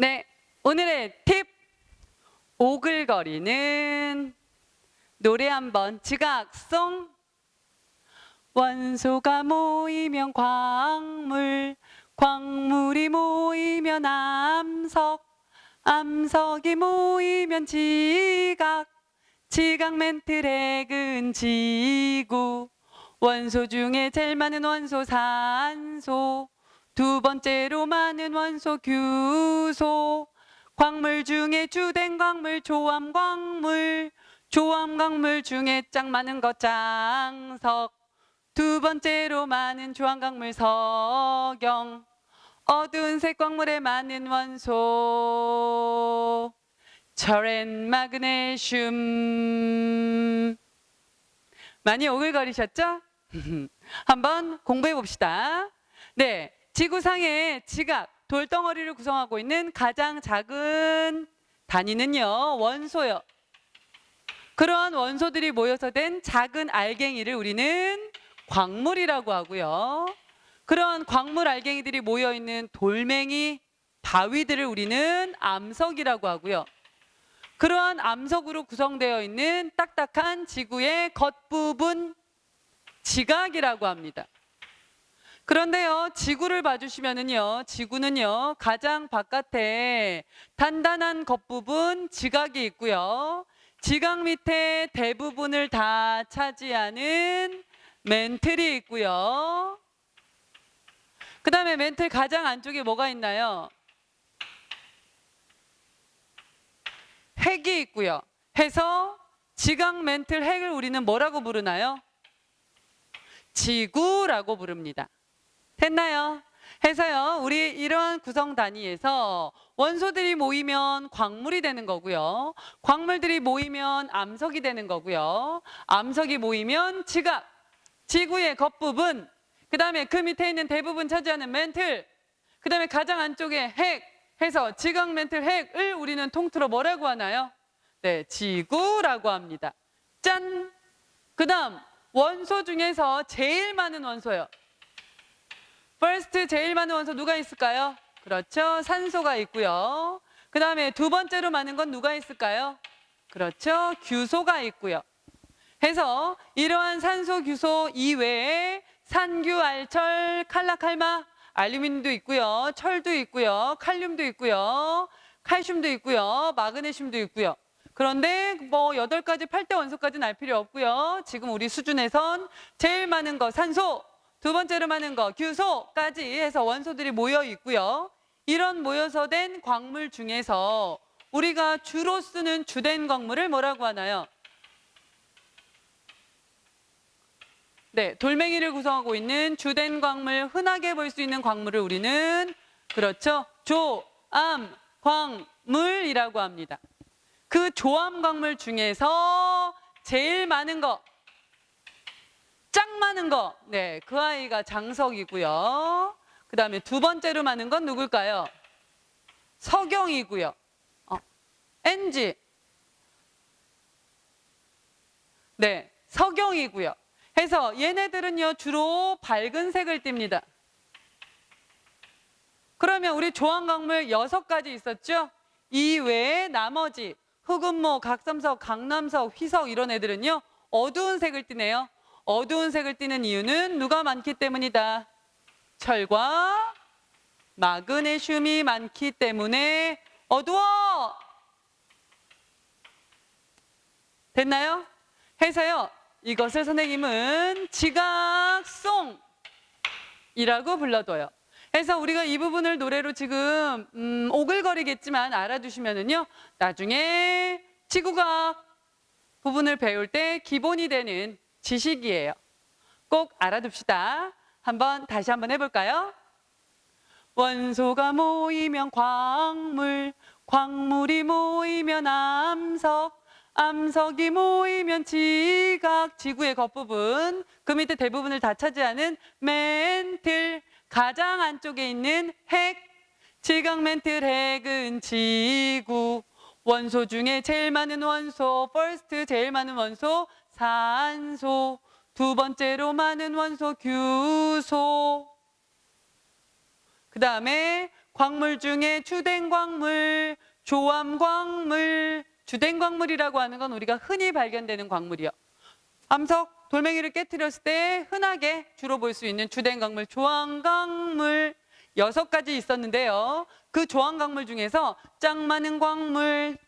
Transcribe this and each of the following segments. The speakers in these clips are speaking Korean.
네, 오늘의 팁. 오글거리는 노래 한번 지각송 원소가 모이면 광물 광물이 모이면 암석 암석이 모이면 지각. 지각 멘트 핵은 지구. 원소 중에 제일 많은 원소 산소 두 번째로 많은 원소 규소. 광물 중에 주된 광물 조암 광물. 조암 광물 중에 짱 많은 거 짱석. 두 번째로 많은 조암 광물 석영. 어두운 색 광물에 많은 원소. 철엔 마그네슘. 많이 오글거리셨죠? 한번 공부해 봅시다. 네, 지구상의 지각, 돌덩어리를 구성하고 있는 가장 작은 단위는요, 원소요. 그러한 원소들이 모여서 된 작은 알갱이를 우리는 광물이라고 하고요. 그러한 광물 알갱이들이 모여 있는 돌멩이, 바위들을 우리는 암석이라고 하고요. 그러한 암석으로 구성되어 있는 딱딱한 지구의 겉부분 지각이라고 합니다. 그런데요, 지구를 봐주시면은요, 지구는요, 가장 바깥에 단단한 겉부분 지각이 있고요. 지각 밑에 대부분을 다 차지하는 멘틀이 있고요. 그 다음에 멘틀 가장 안쪽에 뭐가 있나요? 핵이 있고요. 해서 지각 멘틀 핵을 우리는 뭐라고 부르나요? 지구라고 부릅니다. 됐나요? 해서요, 우리 이런 구성 단위에서 원소들이 모이면 광물이 되는 거고요. 광물들이 모이면 암석이 되는 거고요. 암석이 모이면 지각, 지구의 겉부분, 그 다음에 그 밑에 있는 대부분 차지하는 멘틀, 그 다음에 가장 안쪽에 핵, 해서 지각 멘틀 핵을 우리는 통틀어 뭐라고 하나요? 네, 지구라고 합니다. 짠! 그 다음, 원소 중에서 제일 많은 원소요. First 제일 많은 원소 누가 있을까요? 그렇죠. 산소가 있고요. 그 다음에 두 번째로 많은 건 누가 있을까요? 그렇죠. 규소가 있고요. 해서 이러한 산소, 규소 이외에 산규, 알철, 칼라칼마, 알루미늄도 있고요. 철도 있고요. 칼륨도 있고요. 칼슘도 있고요. 마그네슘도 있고요. 그런데 뭐 여덟 가지 8대 원소까지는 알 필요 없고요. 지금 우리 수준에선 제일 많은 거 산소, 두 번째로 많은 거 규소까지 해서 원소들이 모여 있고요. 이런 모여서 된 광물 중에서 우리가 주로 쓰는 주된 광물을 뭐라고 하나요? 네, 돌멩이를 구성하고 있는 주된 광물, 흔하게 볼 수 있는 광물을 우리는 그렇죠. 조 암 광물이라고 합니다. 그 조암 광물 중에서 제일 많은 거, 짱 많은 거, 네, 그 아이가 장석이고요. 그 다음에 두 번째로 많은 건 누굴까요? 석영이고요. 어, NG. 네, 석영이고요. 해서 얘네들은요 주로 밝은 색을 띱니다. 그러면 우리 조항 광물 여섯 가지 있었죠? 이 외에 나머지 흑은모, 각섬석, 강남석, 휘석 이런 애들은요 어두운 색을 띠네요. 어두운 색을 띠는 이유는 누가 많기 때문이다. 철과 마그네슘이 많기 때문에 어두워. 됐나요? 해서요. 이것을 선생님은 지각송이라고 불러둬요. 그래서 우리가 이 부분을 노래로 지금 음, 오글거리겠지만 알아두시면은요 나중에 지구과학 부분을 배울 때 기본이 되는 지식이에요. 꼭 알아둡시다. 한번 다시 한번 해볼까요? 원소가 모이면 광물, 광물이 모이면 암석, 암석이 모이면 지각, 지구의 겉부분, 그 밑에 대부분을 다 차지하는 멘틀, 가장 안쪽에 있는 핵, 지각 멘틀 핵은 지구, 원소 중에 제일 많은 원소, first 제일 많은 원소, 산소, 두 번째로 많은 원소, 규소, 그 다음에 광물 중에 주된 광물, 조암 광물, 주된 광물이라고 하는 건 우리가 흔히 발견되는 광물이요. 암석, 돌멩이를 깨뜨렸을 때 흔하게 주로 볼 수 있는 주된 광물, 조암 광물 여섯 가지 있었는데요. 그 조암 광물 중에서 짱 많은 광물,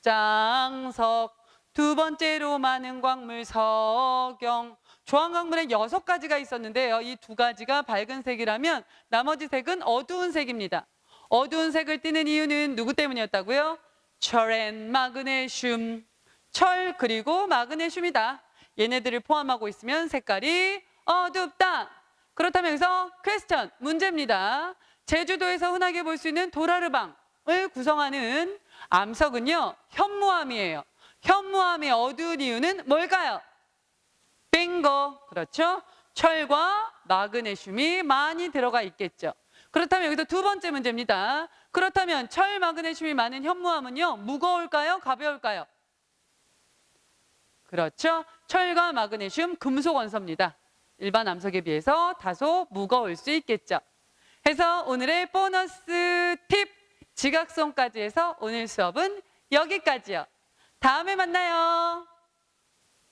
짱석, 두 번째로 많은 광물, 석영, 조항 광물에 여섯 가지가 있었는데요. 이 두 가지가 밝은 색이라면 나머지 색은 어두운 색입니다. 어두운 색을 띠는 이유는 누구 때문이었다고요? 철앤 마그네슘. 철 그리고 마그네슘이다. 얘네들을 포함하고 있으면 색깔이 어둡다. 그렇다면 여기서 퀘스천 문제입니다. 제주도에서 흔하게 볼 수 있는 도라르방을 구성하는 암석은요 현무암이에요. 현무암이 어두운 이유는 뭘까요? 빙고 그렇죠? 철과 마그네슘이 많이 들어가 있겠죠. 그렇다면 여기서 두 번째 문제입니다. 그렇다면 철, 마그네슘이 많은 현무암은요 무거울까요? 가벼울까요? 그렇죠. 철과 마그네슘 금속 원소입니다. 일반 암석에 비해서 다소 무거울 수 있겠죠. 해서 오늘의 보너스 팁 지각성까지 해서 오늘 수업은 여기까지요. 다음에 만나요.